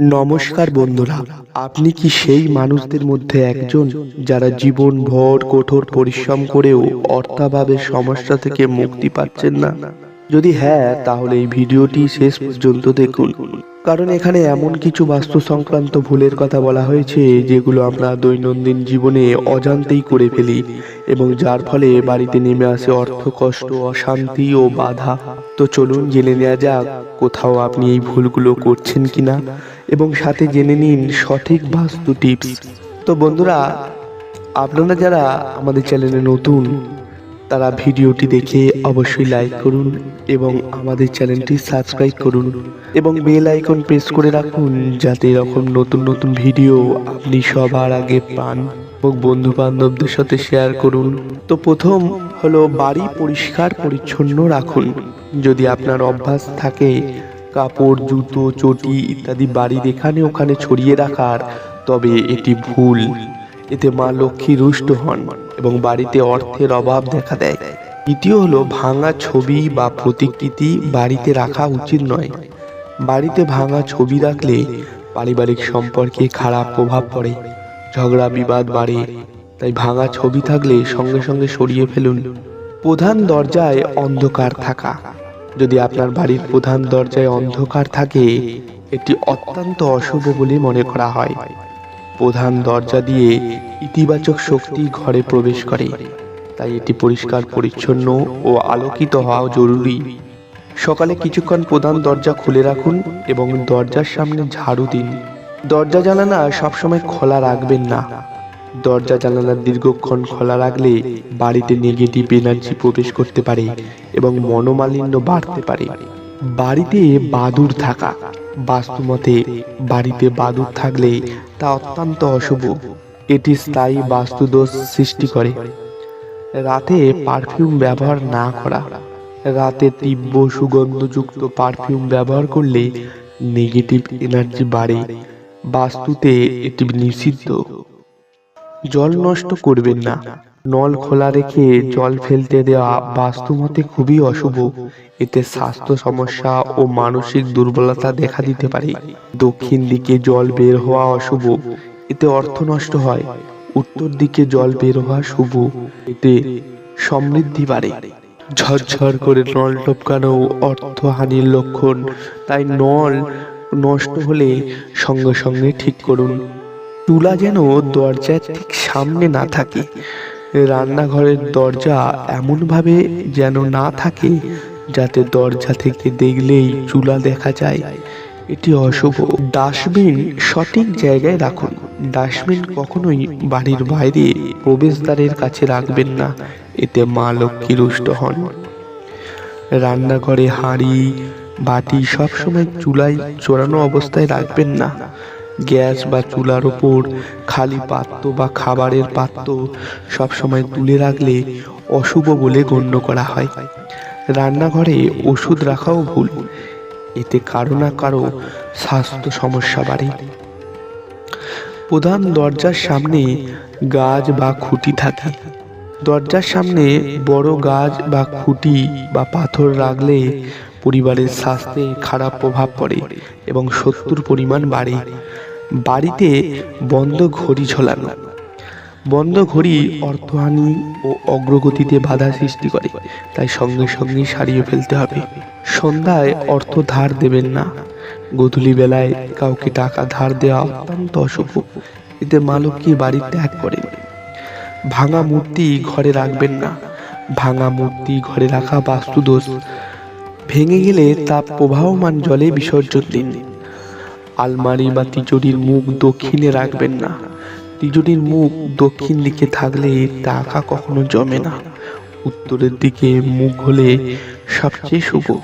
নমস্কার বন্ধুরা, আপনি কি সেই মানুষদের মধ্যে একজন যারা জীবন ভর, কঠোর পরিশ্রম করেও অর্থাভাবের সমস্যা থেকে মুক্তি পাচ্ছেন না? যদি হ্যাঁ তাহলে এই ভিডিওটি শেষ পর্যন্ত দেখুন। কারণ এখানে এমন কিছু বাস্তু সংক্রান্ত ভুলের কথা বলা হয়েছে, যেগুলো আমরা দৈনন্দিন জীবনে অজান্তেই করে ফেলি এবং যার ফলে বাড়িতে নেমে আসে অর্থ কষ্ট, অশান্তি ও বাধা। তো চলুন জেনে নেওয়া যাক, কোথাও আপনি এই ভুলগুলো করছেন কিনা? এবং সাথে জেনে নিন সঠিক বাস্তু টিপস। তো বন্ধুরা, আপনারা যারা আমাদের চ্যানেলে নতুন, তারা ভিডিওটি দেখে অবশ্যই লাইক করুন এবং আমাদের চ্যানেলটি সাবস্ক্রাইব করুন এবং বেল আইকন প্রেস করে রাখুন যাতে এরকম নতুন নতুন ভিডিও আপনি সবার আগে পান এবং বন্ধু বান্ধবদের সাথে শেয়ার করুন। তো প্রথম হলো বাড়ি পরিষ্কার পরিচ্ছন্ন রাখুন। যদি আপনার অভ্যাস থাকে কাপড়, জুতো, চটি ইত্যাদি বাড়ির এখানে ওখানে ছড়িয়ে রাখার, তবে এটি ভুল। এতে মা লক্ষ্মী রুষ্ট হন এবং বাড়িতে অর্থের অভাব দেখা দেয়। দ্বিতীয় হলো, ভাঙা ছবি বা প্রতিকৃতি বাড়িতে রাখা উচিত নয়। বাড়িতে ভাঙা ছবি রাখলে পারিবারিক সম্পর্কে খারাপ প্রভাব পড়ে, ঝগড়া, বিবাদ বাড়ে। তাই ভাঙা ছবি থাকলে সঙ্গে সঙ্গে সরিয়ে ফেলুন। প্রধান দরজায় অন্ধকার থাকা। যদি আপনার বাড়ির প্রধান দরজায় অন্ধকার থাকে, এটি অত্যন্ত অশুভ বলে মনে করা হয়। প্রধান দরজা দিয়ে ইতিবাচক শক্তি ঘরে প্রবেশ করে, তাই এটি পরিষ্কার, পরিচ্ছন্ন ও আলোকিত হওয়া জরুরি। সকালে কিছুক্ষণ প্রধান দরজা খুলে রাখুন এবং দরজার সামনে ঝাড়ু দিন। দরজা জানালা সবসময় খোলা রাখবেন না। দরজা জানালা দীর্ঘক্ষণ খোলা রাখলে বাড়িতে নেগেটিভ এনার্জি প্রবেশ করতে পারে এবং মনোমালিন্য বাড়তে পারে। বাড়িতে বাদুর থাকা, বাস্তুমতে বাড়িতে বাদুর থাকলে তা অত্যন্ত অশুভ। এটি স্থায়ী বাস্তুদোষ সৃষ্টি করে। রাতে পারফিউম ব্যবহার না করা, রাতে তীব্র সুগন্ধযুক্ত পারফিউম ব্যবহার করলে নেগেটিভ এনার্জি বাড়ে। বাস্তুতে এটি নিষিদ্ধ। জল নষ্ট করবেন না। নল খোলা রেখে জল ফেলতে দেওয়া বাস্তুমতে খুবই অশুভ। এতে স্বাস্থ্য সমস্যা ও মানসিক দুর্বলতা দেখা দিতে পারে। দক্ষিণ দিকে জল বের হওয়া অশুভ। এতে অর্থ নষ্ট হয়। উত্তর দিকে জল বের হওয়া শুভ। এতে সমৃদ্ধি বাড়ে। ঝরঝর করে নল টপকানো অর্থহানির লক্ষণ। তাই নল নষ্ট হলে সঙ্গে সঙ্গে ঠিক করুন। চুলা যেন দরজার ঠিক সামনে না থাকে। রান্নাঘরের দরজা এমনভাবে যেন না থাকে, যাতে দরজা থেকে দেখলেই চুলা দেখা যায়। এটি অশুভ। ডাস্টবিন সঠিক জায়গায় রাখুন। ডাস্টবিন কখনোই বাড়ির বাইরে প্রবেশদ্বারের কাছে রাখবেন না। এতে মা লক্ষ্মী রুষ্ট হন। রান্নাঘরে হাঁড়ি, বাটি সবসময় চুলায় চড়ানো অবস্থায় রাখবেন না। গ্যাস বা চুলার ওপর, খালি পাত্র বা খাবারের পাত্র সবসময় তুলে রাখলে অশুভ বলে গণ্য করা হয়। রান্নাঘরে ওষুধ রাখাও ভুল, এতে কারও না কারও স্বাস্থ্য সমস্যা বাড়ে। প্রধান দরজার সামনে গাছ বা খুঁটি থাকে। দরজার সামনে বড় গাছ বা খুঁটি বা পাথর রাখলে পরিবারের স্বাস্থ্যে খারাপ প্রভাব পড়ে এবং শত্রুর পরিমাণ বাড়ে। বাড়িতে বন্ধ ঘড়ি ঝোলানো। বন্ধ ঘড়ি অর্থহানি ও অগ্রগতিতে বাধা সৃষ্টি করে, তাই সঙ্গে সঙ্গে সারিয়ে ফেলতে হবে। সন্ধ্যায় অর্থ ধার দেবেন না। গধূলি বেলায় কাউকে টাকা ধার দেওয়া অত্যন্ত অশুভ। এতে মা বাড়ি ত্যাগ করেন। ভাঙা মূর্তি ঘরে রাখবেন না। ভাঙা মূর্তি ঘরে রাখা বাস্তুদোষ। ভেঙে গেলে তা প্রবাহমান জলে বিসর্জন দিন। আলমারি বা তিজুরির মুখ দক্ষিণে রাখবেন না। তিজুরির মুখ দক্ষিণ দিকে থাকলে টাকা কখনো জমে না। উত্তরের দিকে মুখ হলে সবচেয়ে শুভ।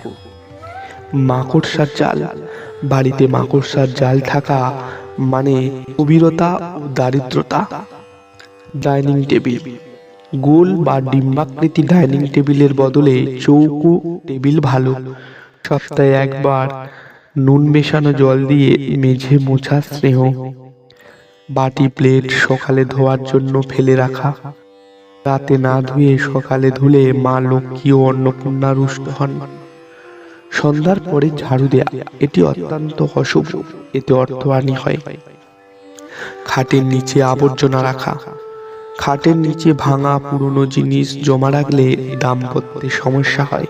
মাকড়সার জাল। বাড়িতে মাকড়সার জাল থাকা মানে গভীরতা ও দারিদ্রতা। Dining table. গোল বা ডিম্বাকৃতি ডাইনিং টেবিলের বদলে চৌকো টেবিল ভালো। সপ্তাহে একবার নুন মেশানো জল দিয়ে মেঝে মোছা স্নেহ। বাটি প্লেট সকালে ধোয়ার জন্য ফেলে রাখা। রাতে না ধুয়ে সকালে ধুলে মা লক্ষ্মী ও অন্নপূর্ণা রুষ্ট হন। সন্ধ্যার পরে ঝাড়ু দেয়া, এটি অত্যন্ত অশুভ, এতে অর্থহানি হয়। খাটের নিচে আবর্জনা রাখা। খাটের নিচে ভাঙা পুরনো জিনিস জমা রাখলে দাম দাম্পত্যে সমস্যা হয়।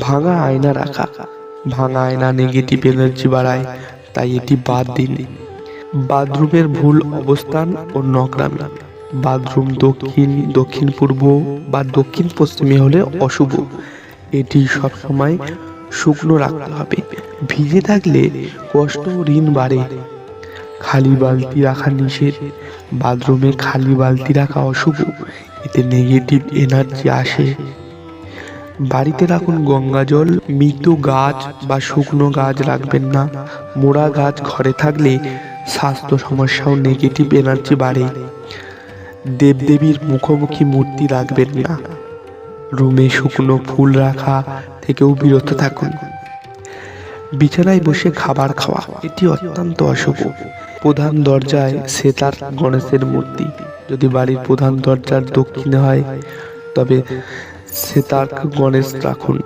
ভাঙা আয়না রাখা। ভাঙা আয়না নেগেটিভ এনার্জি বাড়ায়, তাই এটি বাদ দিন বাথরুমের ভুল অবস্থান ও নকরামি বাথরুম দক্ষিণ দক্ষিণ পূর্ব বা দক্ষিণ পশ্চিমে হলে অশুভ। এটি সবসময় শুকনো রাখতে হবে। ভিজে থাকলে কষ্ট ঋণ বাড়ে। খালি বালতি রাখা নিষেধ। বাথরুমে খালি বালতি রাখা অশুভ। এতে নেগেটিভ এনার্জি আসে। বাড়িতে রাখুন গঙ্গা জল, মৃত গাছ বা শুকনো গাছ রাখবেন না। মোড়া গাছ ঘরে থাকলে স্বাস্থ্য সমস্যাও নেগেটিভ এনার্জি বাড়ে। দেবদেবীর মুখোমুখি মূর্তি রাখবেন না। রুমে শুকনো ফুল রাখা থেকেও বিরত থাকুন। বিছানায় বসে খাবার খাওয়া, এটি অত্যন্ত অশুভ। প্রধান দরজায় সেতার গণেশের মূর্তি। যদি বাড়ির প্রধান দরজার দক্ষিণে হয়, তবে সেতার গণেশ রাখুন।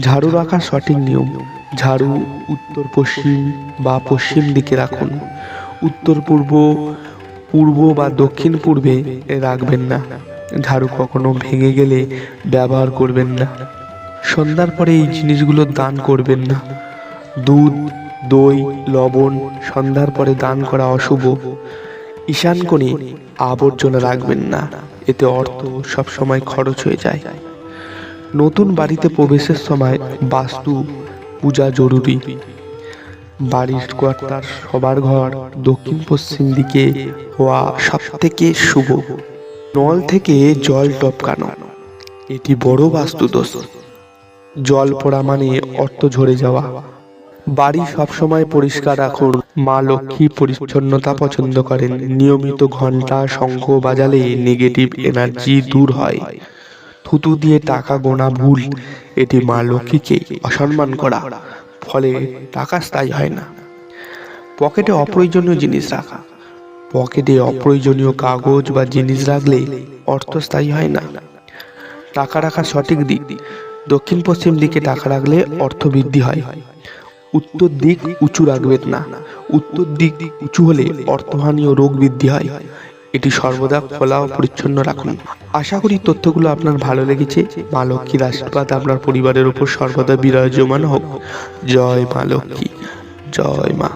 ঝাড়ু রাখার সঠিক নিয়ম। ঝাড়ু উত্তর পশ্চিম বা পশ্চিম দিকে রাখুন। উত্তর পূর্ব পূর্ব বা দক্ষিণ পূর্বে রাখবেন না। ঝাড়ু কখনো ভেঙে গেলে ব্যবহার করবেন না। সন্ধ্যার পরে এই জিনিসগুলো দান করবেন না। দুধ দই, লবণ, সন্ধ্যার পরে দান করা অশুভ। ঈশান কোণে আবর্জনা রাখবেন না, এতে অর্থ সবসময় খরচ হয়ে যায়। নতুন বাড়িতে প্রবেশের সময় বাস্তু, পূজা জরুরি। বাড়ির কর্তার সবার ঘর দক্ষিণ পশ্চিম দিকে হওয়া সব থেকে শুভ। নল থেকে জল টপকানো, এটি বড় বাস্তু দোষ জল পড়া মানে অর্থ ঝরে যাওয়া। বাড়ি সবসময় পরিষ্কার রাখুন। মা লক্ষ্মী পরিচ্ছন্নতা পছন্দ করেন। নিয়মিত ঘণ্টা শঙ্খ বাজালে নেগেটিভ এনার্জি দূর হয়। থুতু দিয়ে টাকা গোনা ভুল, এটি মা লক্ষ্মীকে অসম্মান করা। ফলে টাকা স্থায়ী হয় না। পকেটে অপ্রয়োজনীয় জিনিস রাখা। পকেটে অপ্রয়োজনীয় কাগজ বা জিনিস রাখলে অর্থ স্থায়ী হয় না। টাকা রাখার সঠিক দিক। দক্ষিণ পশ্চিম দিকে টাকা রাখলে অর্থ বৃদ্ধি হয়। উত্তর দিক উঁচু রাখবেন না। উত্তর দিক উঁচু হলে অর্থহানি ও রোগ বৃদ্ধি হয়। এটি সর্বদা খোলা ও পরিচ্ছন্ন রাখুন। আশা করি তথ্যগুলো আপনার ভালো লেগেছে। মা লক্ষ্মীর আশীর্বাদ আপনার পরিবারের উপর সর্বদা বিরাজমান হোক। জয় মা লক্ষ্মী। জয় মা।